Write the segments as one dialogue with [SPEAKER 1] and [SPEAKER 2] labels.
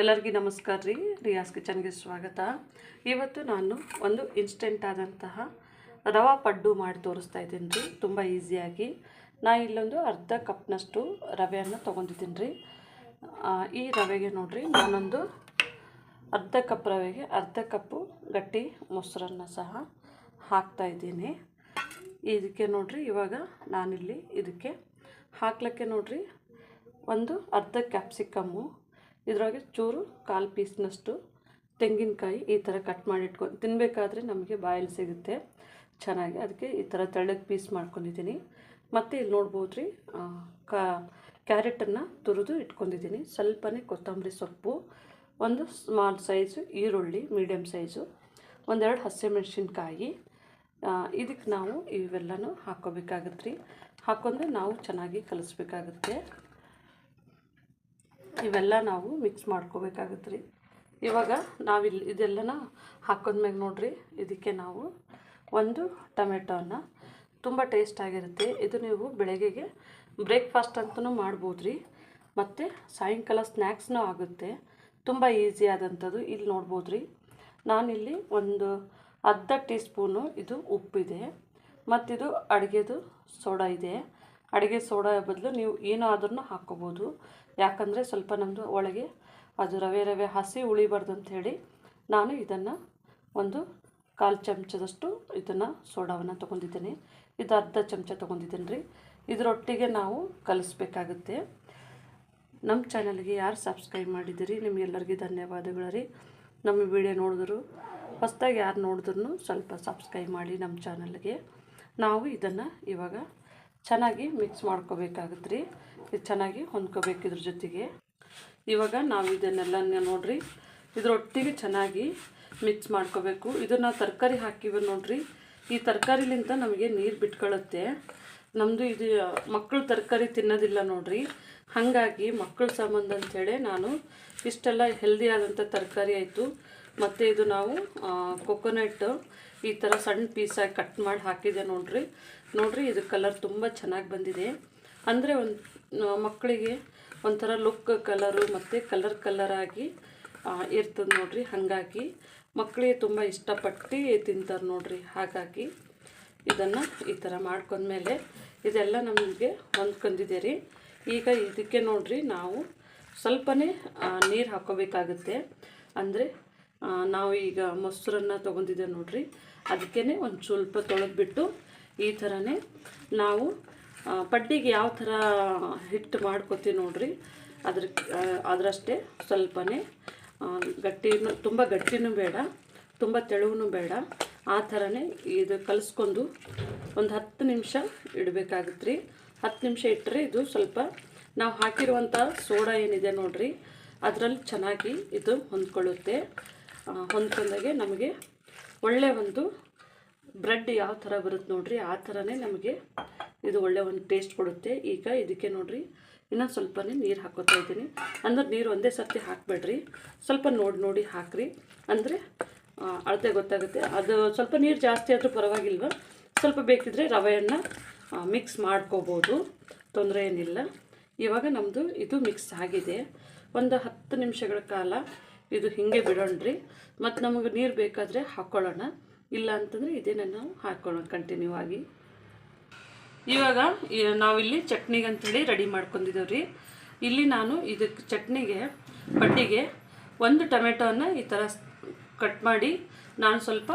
[SPEAKER 1] ಎಲ್ಲರಿಗೂ ನಮಸ್ಕಾರ ರೀ. ರಿಯಾಸ್ ಕಿಚನ್ಗೆ ಸ್ವಾಗತ. ಇವತ್ತು ನಾನು ಒಂದು ಇನ್ಸ್ಟೆಂಟ್ ಆದಂತಹ ರವಾ ಪಡ್ಡು ಮಾಡಿ ತೋರಿಸ್ತಾ ಇದ್ದೀನಿ ರೀ. ತುಂಬ ಈಸಿಯಾಗಿ. ನಾ ಇಲ್ಲೊಂದು ಅರ್ಧ ಕಪ್ನಷ್ಟು ರವೆಯನ್ನು ತೊಗೊಂಡಿದ್ದೀನಿ ರೀ. ಈ ರವೆಗೆ ನೋಡಿರಿ, ನಾನೊಂದು ಅರ್ಧ ಕಪ್ ರವೆಗೆ ಅರ್ಧ ಕಪ್ಪು ಗಟ್ಟಿ ಮೊಸರನ್ನು ಸಹ ಹಾಕ್ತಾ ಇದ್ದೀನಿ. ಇದಕ್ಕೆ ನೋಡಿರಿ, ಇವಾಗ ನಾನಿಲ್ಲಿ ಇದಕ್ಕೆ ಹಾಕ್ಲಿಕ್ಕೆ ನೋಡಿರಿ, ಒಂದು ಅರ್ಧ ಕ್ಯಾಪ್ಸಿಕಮ್ಮು ಇದ್ರೊಳಗೆ ಚೂರು ಕಾಲು ಪೀಸ್ನಷ್ಟು ತೆಂಗಿನಕಾಯಿ ಈ ಥರ ಕಟ್ ಮಾಡಿ ಇಟ್ಕೊಂಡು ತಿನ್ನಬೇಕಾದ್ರೆ ನಮಗೆ ಬಾಯಲ್ಲಿ ಸಿಗುತ್ತೆ. ಚೆನ್ನಾಗಿ ಅದಕ್ಕೆ ಈ ಥರ ತೆಳ್ಳಗೆ ಪೀಸ್ ಮಾಡ್ಕೊಂಡಿದ್ದೀನಿ. ಮತ್ತು ಇಲ್ಲಿ ನೋಡ್ಬೋದು ರೀ ಕಾ, ಕ್ಯಾರೆಟನ್ನು ತುರಿದು ಇಟ್ಕೊಂಡಿದ್ದೀನಿ. ಸ್ವಲ್ಪನೇ ಕೊತ್ತಂಬರಿ ಸೊಪ್ಪು, ಒಂದು ಸ್ಮಾಲ್ ಸೈಜು ಈರುಳ್ಳಿ ಮೀಡಿಯಮ್ ಸೈಜು, ಒಂದೆರಡು ಹಸಿಮೆಣಸಿನ್ಕಾಯಿ. ಇದಕ್ಕೆ ನಾವು ಇವೆಲ್ಲನೂ ಹಾಕ್ಕೋಬೇಕಾಗತ್ತೆ ರೀ. ಹಾಕ್ಕೊಂಡ್ರೆ ನಾವು ಚೆನ್ನಾಗಿ ಕಲಿಸ್ಬೇಕಾಗುತ್ತೆ. ಇವೆಲ್ಲ ನಾವು ಮಿಕ್ಸ್ ಮಾಡ್ಕೋಬೇಕಾಗತ್ತೆ ರೀ ಇವಾಗ ನಾವಿಲ್ಲಿ ಇದೆಲ್ಲನ ಹಾಕೊಂಡ್ಮ್ಯಾಗ ನೋಡಿರಿ, ಇದಕ್ಕೆ ನಾವು ಒಂದು ಟೊಮೆಟೋನ ತುಂಬ ಟೇಸ್ಟ್ ಆಗಿರುತ್ತೆ. ಇದು ನೀವು ಬೆಳಗ್ಗೆಗೆ ಬ್ರೇಕ್ಫಾಸ್ಟ್ ಅಂತಲೂ ಮಾಡ್ಬೋದು ರೀ ಮತ್ತು ಸಾಯಂಕಾಲ ಸ್ನ್ಯಾಕ್ಸ್ನೂ ಆಗುತ್ತೆ. ತುಂಬ ಈಸಿ ಆದಂಥದ್ದು ಇಲ್ಲಿ ನೋಡ್ಬೋದು ರೀ ನಾನಿಲ್ಲಿ ಒಂದು ಅರ್ಧ ಟೀ ಸ್ಪೂನು ಇದು ಉಪ್ಪಿದೆ. ಮತ್ತಿದು ಅಡುಗೆದು ಸೋಡಾ ಇದೆ. ಅಡುಗೆ ಸೋಡಾ ಬದಲು ನೀವು ಏನೋ ಆದ್ರೂ ಹಾಕ್ಕೋಬೋದು. ಯಾಕಂದರೆ ಸ್ವಲ್ಪ ನಮ್ಮದು ಒಳಗೆ ಅದು ರವೆ ರವೆ ಹಸಿ ಉಳಿಬಾರ್ದು ಅಂಥೇಳಿ ನಾನು ಇದನ್ನು ಒಂದು ಕಾಲು ಚಮಚದಷ್ಟು ಇದನ್ನು ಸೋಡಾವನ್ನು ತೊಗೊಂಡಿದ್ದೀನಿ. ಇದು ಅರ್ಧ ಚಮಚ ತೊಗೊಂಡಿದ್ದೀನಿ ರೀ ಇದರೊಟ್ಟಿಗೆ ನಾವು ಕಲಿಸ್ಬೇಕಾಗುತ್ತೆ. ನಮ್ಮ ಚಾನಲ್ಗೆ ಯಾರು ಸಬ್ಸ್ಕ್ರೈಬ್ ಮಾಡಿದ್ದೀರಿ ನಿಮಗೆಲ್ಲರಿಗೂ ಧನ್ಯವಾದಗಳು ರೀ ನಮ್ಮ ವಿಡಿಯೋ ನೋಡಿದ್ರು, ಹೊಸ್ದಾಗಿ ಯಾರು ನೋಡಿದ್ರು ಸ್ವಲ್ಪ ಸಬ್ಸ್ಕ್ರೈಬ್ ಮಾಡಿ ನಮ್ಮ ಚಾನಲ್ಗೆ. ನಾವು ಇದನ್ನು ಇವಾಗ ಚೆನ್ನಾಗಿ ಮಿಕ್ಸ್ ಮಾಡ್ಕೋಬೇಕಾಗುತ್ತೆ ರೀ ಇದು ಚೆನ್ನಾಗಿ ಹೊಂದ್ಕೋಬೇಕು ಇದ್ರ ಜೊತೆಗೆ. ಇವಾಗ ನಾವು ಇದನ್ನೆಲ್ಲ ನೋಡ್ರಿ, ಇದರೊಟ್ಟಿಗೆ ಚೆನ್ನಾಗಿ ಮಿಕ್ಸ್ ಮಾಡ್ಕೋಬೇಕು. ಇದನ್ನು ತರಕಾರಿ ಹಾಕಿವಿ ನೋಡ್ರಿ, ಈ ತರಕಾರಿಲಿಂದ ನಮಗೆ ನೀರು ಬಿಟ್ಕೊಳ್ಳುತ್ತೆ ನಮ್ಮದು ಇದು ಮಕ್ಕಳು ತರಕಾರಿ ತಿನ್ನೋದಿಲ್ಲ ನೋಡ್ರಿ. ಹಾಗಾಗಿ ಮಕ್ಕಳ ಸಂಬಂಧ ಅಂಥೇಳಿ ನಾನು ಇಷ್ಟೆಲ್ಲ ಹೆಲ್ದಿ ಆದಂಥ ತರಕಾರಿ ಆಯಿತು. ಮತ್ತು ಇದು ನಾವು ಕೊಕೊನಟ್ ಈ ಥರ ಸಣ್ಣ ಪೀಸಾಗಿ ಕಟ್ ಮಾಡಿ ಹಾಕಿದೆ ನೋಡ್ರಿ. ನೋಡ್ರಿ ಇದು ಕಲರ್ ತುಂಬ ಚೆನ್ನಾಗಿ ಬಂದಿದೆ. ಅಂದರೆ ಒಂದು ಮಕ್ಕಳಿಗೆ ಒಂಥರ ಲುಕ್ ಕಲರು ಮತ್ತು ಕಲರ್ ಕಲರಾಗಿ ಇರ್ತದೆ ನೋಡ್ರಿ. ಹಾಗಾಗಿ ಮಕ್ಕಳಿಗೆ ತುಂಬ ಇಷ್ಟಪಟ್ಟು ತಿಂತಾರೆ ನೋಡ್ರಿ. ಹಾಗಾಗಿ ಇದನ್ನು ಈ ಥರ ಮಾಡ್ಕೊಂಡ್ಮೇಲೆ ಇದೆಲ್ಲ ನಮಗೆ ಹೊಂದ್ಕೊಂಡಿದೆ ರೀ. ಈಗ ಇದಕ್ಕೆ ನೋಡ್ರಿ ನಾವು ಸ್ವಲ್ಪನೇ ನೀರು ಹಾಕೋಬೇಕಾಗುತ್ತೆ. ಅಂದರೆ ನಾವು ಈಗ ಮೊಸರನ್ನು ತೊಗೊಂಡಿದ್ದೆ ನೋಡ್ರಿ. ಅದಕ್ಕೇ ಒಂದು ಸ್ವಲ್ಪ ತೊಳೆದ್ಬಿಟ್ಟು ಈ ಥರನೇ ನಾವು ಪಡ್ಡಿಗೆ ಯಾವ ಥರ ಹಿಟ್ಟು ಮಾಡ್ಕೊತೀವಿ ನೋಡ್ರಿ. ಅದ್ರ ಅದರಷ್ಟೇ ಸ್ವಲ್ಪನೇ. ಗಟ್ಟಿನೂ, ತುಂಬ ಗಟ್ಟಿನೂ ಬೇಡ, ತುಂಬ ತೆಳುವೂ ಬೇಡ. ಆ ಥರನೇ ಇದು ಕಲಿಸ್ಕೊಂಡು ಒಂದು ಹತ್ತು ನಿಮಿಷ ಇಡಬೇಕಾಗತ್ತೆ ರೀ ಹತ್ತು ನಿಮಿಷ ಇಟ್ಟರೆ ಇದು ಸ್ವಲ್ಪ, ನಾವು ಹಾಕಿರುವಂಥ ಸೋಡಾ ಏನಿದೆ ನೋಡ್ರಿ, ಅದರಲ್ಲಿ ಚೆನ್ನಾಗಿ ಇದು ಹೊಂದ್ಕೊಳ್ಳುತ್ತೆ. ಹೊಂದ್ಕೊಂಡಾಗೆ ನಮಗೆ ಒಳ್ಳೆಯ ಒಂದು ಬ್ರೆಡ್ ಯಾವ ಥರ ಬರುತ್ತೆ ನೋಡ್ರಿ, ಆ ಥರನೇ ನಮಗೆ ಇದು ಒಳ್ಳೆ ಒಂದು ಟೇಸ್ಟ್ ಕೊಡುತ್ತೆ. ಈಗ ಇದಕ್ಕೆ ನೋಡಿರಿ, ಇನ್ನೊಂದು ಸ್ವಲ್ಪನೇ ನೀರು ಹಾಕೋತಾ ಇದ್ದೀನಿ. ಅಂದ್ರೆ ನೀರು ಒಂದೇ ಸರ್ತಿ ಹಾಕಬೇಡ್ರಿ. ಸ್ವಲ್ಪ ನೋಡಿ ನೋಡಿ ಹಾಕ್ರಿ. ಅಂದರೆ ಅಳತೆ ಗೊತ್ತಾಗುತ್ತೆ. ಅದು ಸ್ವಲ್ಪ ನೀರು ಜಾಸ್ತಿ ಆದರೂ ಪರವಾಗಿಲ್ವ? ಸ್ವಲ್ಪ ಬೇಕಿದ್ರೆ ರವೆಯನ್ನು ಮಿಕ್ಸ್ ಮಾಡ್ಕೋಬೋದು. ತೊಂದರೆ ಏನಿಲ್ಲ. ಇವಾಗ ನಮ್ಮದು ಇದು ಮಿಕ್ಸ್ ಆಗಿದೆ. ಒಂದು ಹತ್ತು ನಿಮಿಷಗಳ ಕಾಲ ಇದು ಹೀಗೆ ಬಿಡೋಣ್ರಿ. ಮತ್ತು ನಮಗೆ ನೀರು ಬೇಕಾದರೆ ಹಾಕ್ಕೊಳ್ಳೋಣ ಇಲ್ಲ ಅಂತಂದರೆ ಇದೇನ ನಾವು ಹಾಕ್ಕೊಳ್ಳೋಣ ಕಂಟಿನ್ಯೂ ಆಗಿ. ಇವಾಗ ನಾವಿಲ್ಲಿ ಚಟ್ನಿಗೆ ಅಂಥೇಳಿ ರೆಡಿ ಮಾಡ್ಕೊಂಡಿದ್ದೇವೆ ರೀ ಇಲ್ಲಿ ನಾನು ಇದಕ್ಕೆ ಚಟ್ನಿಗೆ, ಬಡ್ಡಿಗೆ ಒಂದು ಟೊಮೆಟೋನ ಈ ಥರ ಕಟ್ ಮಾಡಿ ನಾನು ಸ್ವಲ್ಪ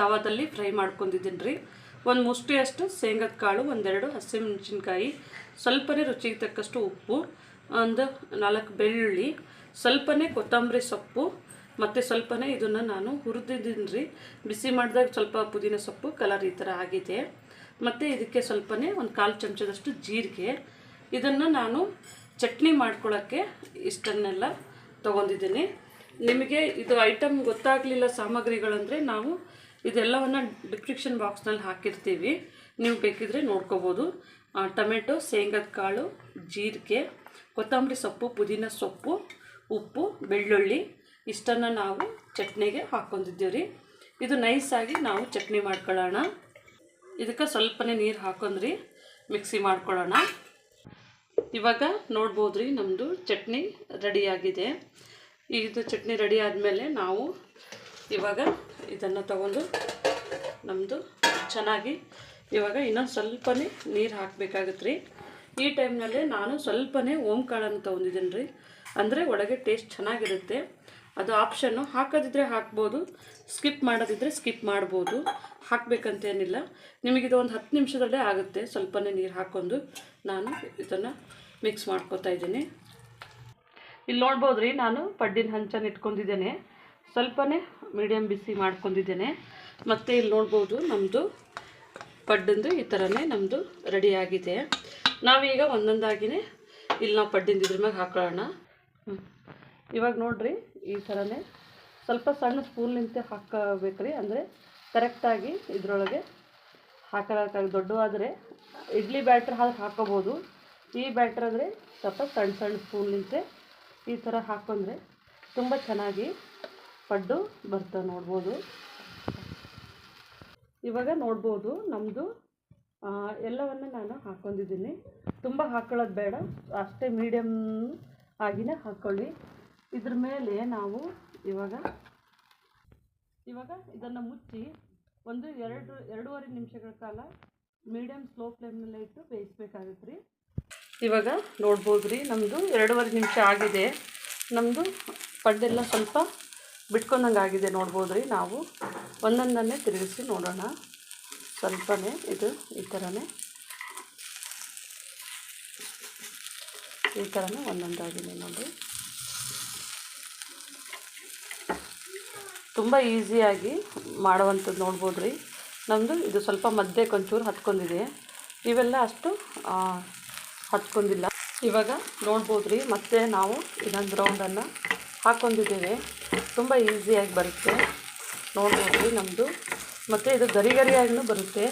[SPEAKER 1] ತವಾದಲ್ಲಿ ಫ್ರೈ ಮಾಡ್ಕೊಂಡಿದ್ದೀನಿ ರೀ ಒಂದು ಮುಷ್ಟಿಯಷ್ಟು ಶೇಂಗದ ಕಾಳು, ಒಂದೆರಡು ಹಸಿಮೆಣಸಿನ್ಕಾಯಿ, ಸ್ವಲ್ಪನೇ ರುಚಿಗೆ ತಕ್ಕಷ್ಟು ಉಪ್ಪು, ಒಂದು ನಾಲ್ಕು ಬೆಳ್ಳುಳ್ಳಿ, ಸ್ವಲ್ಪನೇ ಕೊತ್ತಂಬರಿ ಸೊಪ್ಪು ಮತ್ತು ಸ್ವಲ್ಪನೇ ಇದನ್ನು ನಾನು ಹುರಿದಿದ್ದೀನಿ ರೀ ಬಿಸಿ ಮಾಡಿದಾಗ ಸ್ವಲ್ಪ ಪುದೀನ ಸೊಪ್ಪು, ಕಲರ್ ಈ ಥರ ಆಗಿದೆ. ಮತ್ತು ಇದಕ್ಕೆ ಸ್ವಲ್ಪನೇ ಒಂದು ಕಾಲು ಚಮಚದಷ್ಟು ಜೀರಿಗೆ. ಇದನ್ನು ನಾನು ಚಟ್ನಿ ಮಾಡ್ಕೊಳ್ಳೋಕ್ಕೆ ಇಷ್ಟನ್ನೆಲ್ಲ ತೊಗೊಂಡಿದ್ದೀನಿ. ನಿಮಗೆ ಇದು ಐಟಮ್ ಗೊತ್ತಾಗಲಿಲ್ಲ ಸಾಮಗ್ರಿಗಳಂದರೆ ನಾವು ಇದೆಲ್ಲವನ್ನು ಡಿಸ್ಕ್ರಿಪ್ಷನ್ ಬಾಕ್ಸ್ನಲ್ಲಿ ಹಾಕಿರ್ತೀವಿ. ನೀವು ಬೇಕಿದ್ರೆ ನೋಡ್ಕೋಬೋದು. ಟೊಮೆಟೊ, ಶೇಂಗದ ಕಾಳು, ಜೀರಿಗೆ, ಕೊತ್ತಂಬರಿ ಸೊಪ್ಪು, ಪುದೀನ ಸೊಪ್ಪು, ಉಪ್ಪು, ಬೆಳ್ಳುಳ್ಳಿ, ಇಷ್ಟನ್ನು ನಾವು ಚಟ್ನಿಗೆ ಹಾಕ್ಕೊಂಡಿದ್ದೀವಿ ರೀ ಇದು ನೈಸಾಗಿ ನಾವು ಚಟ್ನಿ ಮಾಡ್ಕೊಳ್ಳೋಣ. ಇದಕ್ಕೆ ಸ್ವಲ್ಪನೇ ನೀರು ಹಾಕೊಂಡ್ರಿ, ಮಿಕ್ಸಿ ಮಾಡ್ಕೊಳ್ಳೋಣ. ಇವಾಗ ನೋಡ್ಬೋದು ರೀ ನಮ್ಮದು ಚಟ್ನಿ ರೆಡಿಯಾಗಿದೆ. ಇದು ಚಟ್ನಿ ರೆಡಿ ಆದಮೇಲೆ ನಾವು ಇವಾಗ ಇದನ್ನು ತಗೊಂಡು ನಮ್ಮದು ಚೆನ್ನಾಗಿ ಇವಾಗ ಇನ್ನೊಂದು ಸ್ವಲ್ಪನೇ ನೀರು ಹಾಕಬೇಕಾಗತ್ತೆ ರೀ ಈ ಟೈಮ್ನಲ್ಲಿ ನಾನು ಸ್ವಲ್ಪನೇ ಓಂಕಾಳನ್ನು ತೊಗೊಂಡಿದ್ದೀನಿ ರೀ ಅಂದರೆ ಒಳಗೆ ಟೇಸ್ಟ್ ಚೆನ್ನಾಗಿರುತ್ತೆ. ಅದು ಆಪ್ಷನ್ನು ಹಾಕೋದಿದ್ರೆ ಹಾಕ್ಬೋದು. ಸ್ಕಿಪ್ ಮಾಡೋದಿದ್ರೆ ಸ್ಕಿಪ್ ಮಾಡ್ಬೋದು. ಹಾಕಬೇಕಂತೇನಿಲ್ಲ. ನಿಮಗಿದು ಒಂದು ಹತ್ತು ನಿಮಿಷದಲ್ಲೇ ಆಗುತ್ತೆ. ಸ್ವಲ್ಪನೇ ನೀರು ಹಾಕ್ಕೊಂಡು ನಾನು ಇದನ್ನು ಮಿಕ್ಸ್ ಮಾಡ್ಕೊತಾ ಇದ್ದೀನಿ. ಇಲ್ಲಿ ನೋಡ್ಬೋದು ರೀ ನಾನು ಪಡ್ಡಿನ ಹಂಚನ್ನು ಇಟ್ಕೊಂಡಿದ್ದೇನೆ. ಸ್ವಲ್ಪನೇ ಮೀಡಿಯಮ್ ಬಿಸಿ ಮಾಡ್ಕೊಂಡಿದ್ದೇನೆ. ಮತ್ತು ಇಲ್ಲಿ ನೋಡ್ಬೋದು ನಮ್ಮದು ಪಡ್ಡಂದು ಈ ಥರನೇ ನಮ್ಮದು ರೆಡಿಯಾಗಿದೆ ನಾವೀಗ ಒಂದೊಂದಾಗಿಯೇ ಇಲ್ಲಿ ನಾವು ಪಡ್ಡಿಂದ ಇದ್ರ ಮ್ಯಾಗೆ ಹಾಕೊಳ್ಳೋಣ. ಇವಾಗ ನೋಡ್ರಿ ಈ ಥರನೇ ಸ್ವಲ್ಪ ಸಣ್ಣ ಸ್ಪೂನ್ಲಿಂತ ಹಾಕಬೇಕ್ರಿ. ಅಂದರೆ ಕರೆಕ್ಟಾಗಿ ಇದರೊಳಗೆ ಹಾಕೋಕ್ಕಾಗಿ ದೊಡ್ಡವಾದರೆ ಇಡ್ಲಿ ಬ್ಯಾಟ್ರ್ ಹಾಕಿ ಹಾಕೋಬೋದು. ಈ ಬ್ಯಾಟ್ರ್ ಅಂದರೆ ಸ್ವಲ್ಪ ಸಣ್ಣ ಸಣ್ಣ ಸ್ಪೂನ್ಲಿಂತೆ ಈ ಥರ ಹಾಕೊಂಡ್ರೆ ತುಂಬ ಚೆನ್ನಾಗಿ ಪಡ್ಡು ಬರ್ತವೆ ನೋಡ್ಬೋದು. ಇವಾಗ ನೋಡ್ಬೋದು ನಮ್ಮದು ಎಲ್ಲವನ್ನು ನಾನು ಹಾಕ್ಕೊಂಡಿದ್ದೀನಿ ತುಂಬ ಹಾಕೊಳ್ಳೋದು ಬೇಡ, ಅಷ್ಟೇ ಮೀಡಿಯಮ್ ಆಗಿನೇ ಹಾಕ್ಕೊಳ್ಳಿ ಇದ್ರ ಮೇಲೆ ನಾವು ಇವಾಗ ಇವಾಗ ಇದನ್ನು ಮುಚ್ಚಿ ಒಂದು ಎರಡು, ಎರಡೂವರೆ ನಿಮಿಷಗಳ ಕಾಲ ಮೀಡಿಯಮ್ ಸ್ಲೋ ಫ್ಲೇಮ್ನಲ್ಲೇ ಇಟ್ಟು ಬೇಯಿಸ್ಬೇಕಾಗುತ್ತೆ ರೀ ಇವಾಗ ನೋಡ್ಬೋದು ರೀ ನಮ್ಮದು ಎರಡೂವರೆ ನಿಮಿಷ ಆಗಿದೆ. ನಮ್ಮದು ಪಡ್ಡೆಲ್ಲ ಸ್ವಲ್ಪ ಬಿಟ್ಕೊಂಡಂಗೆ ಆಗಿದೆ ನೋಡ್ಬೋದು ರೀ ನಾವು ಒಂದೊಂದನ್ನೇ ತಿರುಗಿಸಿ ನೋಡೋಣ. ಸ್ವಲ್ಪನೇ ಇದು ಈ ಥರನೇ ಈ ಥರನೇ ಒಂದೊಂದಾಗಿದೆ ನೋಡಿ ತುಂಬ ಈಸಿಯಾಗಿ ಮಾಡುವಂಥದ್ದು ನೋಡ್ಬೋದು ರೀ ನಮ್ಮದು ಇದು ಸ್ವಲ್ಪ ಮಧ್ಯಕ್ಕೆ ಒಂಚೂರು ಹತ್ಕೊಂಡಿದೆ. ಇವೆಲ್ಲ ಅಷ್ಟು ಹತ್ಕೊಂಡಿಲ್ಲ. ಇವಾಗ ನೋಡ್ಬೋದು ರೀ ಮತ್ತೆ ನಾವು ಇದೊಂದು ರೌಂಡನ್ನು ಹಾಕ್ಕೊಂಡಿದ್ದೇವೆ ತುಂಬ ಈಸಿಯಾಗಿ ಬರುತ್ತೆ. ನೋಡ್ಬೋದು ರೀ ನಮ್ಮದು ಮತ್ತು ಇದು ಗರಿ ಗರಿಯಾಗಿಯೂ ಬರುತ್ತೆ.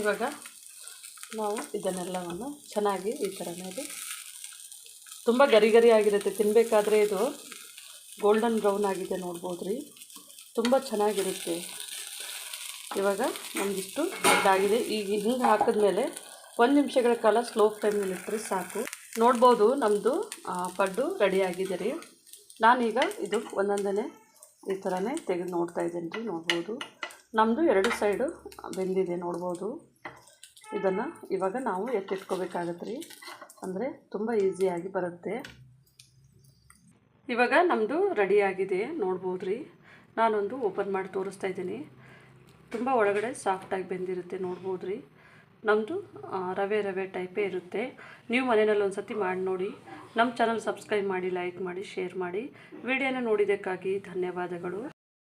[SPEAKER 1] ಇವಾಗ ನಾವು ಇದನ್ನೆಲ್ಲವನ್ನು ಚೆನ್ನಾಗಿ ಈ ಥರನೇ ತುಂಬ ಗರಿ ಗರಿಯಾಗಿರುತ್ತೆ ತಿನ್ನಬೇಕಾದ್ರೆ ಇದು ಗೋಲ್ಡನ್ ಬ್ರೌನ್ ಆಗಿದೆ ನೋಡ್ಬೋದು ರೀ ತುಂಬ ಚೆನ್ನಾಗಿರುತ್ತೆ. ಇವಾಗ ನಮಗಿಷ್ಟು ಇದಾಗಿದೆ ಈಗ ಹಿಂಗೆ ಹಾಕಿದ್ಮೇಲೆ ಒಂದು ನಿಮಿಷಗಳ ಕಾಲ ಸ್ಲೋ ಫ್ಲೇಮಲ್ಲಿ ಇಟ್ಟರೆ ಸಾಕು. ನೋಡ್ಬೋದು ನಮ್ಮದು ಪಡ್ಡು ರೆಡಿಯಾಗಿದೆ ರೀ. ನಾನೀಗ ಇದು ಒಂದೊಂದನೇ ಈ ಥರನೇ ತೆಗೆದು ನೋಡ್ತಾ ಇದ್ದೀನಿ ರೀ, ನೋಡ್ಬೋದು. ನಮ್ಮದು ಎರಡು ಸೈಡು ಬೆಂದಿದೆ ನೋಡ್ಬೋದು. ಇದನ್ನು ಇವಾಗ ನಾವು ಎತ್ತಿಟ್ಕೋಬೇಕಾಗತ್ತೆ ರೀ. ಅಂದರೆ ತುಂಬ ಈಸಿಯಾಗಿ ಬರುತ್ತೆ. ಇವಾಗ ನಮ್ಮದು ರೆಡಿಯಾಗಿದೆ ನೋಡ್ಬೋದು ರೀ ನಾನೊಂದು ಓಪನ್ ಮಾಡಿ ತೋರಿಸ್ತಾ ಇದ್ದೀನಿ. ತುಂಬ ಒಳಗಡೆ ಸಾಫ್ಟಾಗಿ ಬೆಂದಿರುತ್ತೆ ನೋಡ್ಬೋದು ರೀ ನಮ್ಮದು ರವೆ ರವೆ ಟೈಪೇ ಇರುತ್ತೆ. ನೀವು ಮನೆಯಲ್ಲಿ ಒಂದು ಸತಿ ಮಾಡಿ ನೋಡಿ. ನಮ್ಮ ಚಾನಲ್ ಸಬ್ಸ್ಕ್ರೈಬ್ ಮಾಡಿ ಲೈಕ್ ಮಾಡಿ ಶೇರ್ ಮಾಡಿ. ವಿಡಿಯೋನ ನೋಡಿದ್ದಕ್ಕಾಗಿ ಧನ್ಯವಾದಗಳು.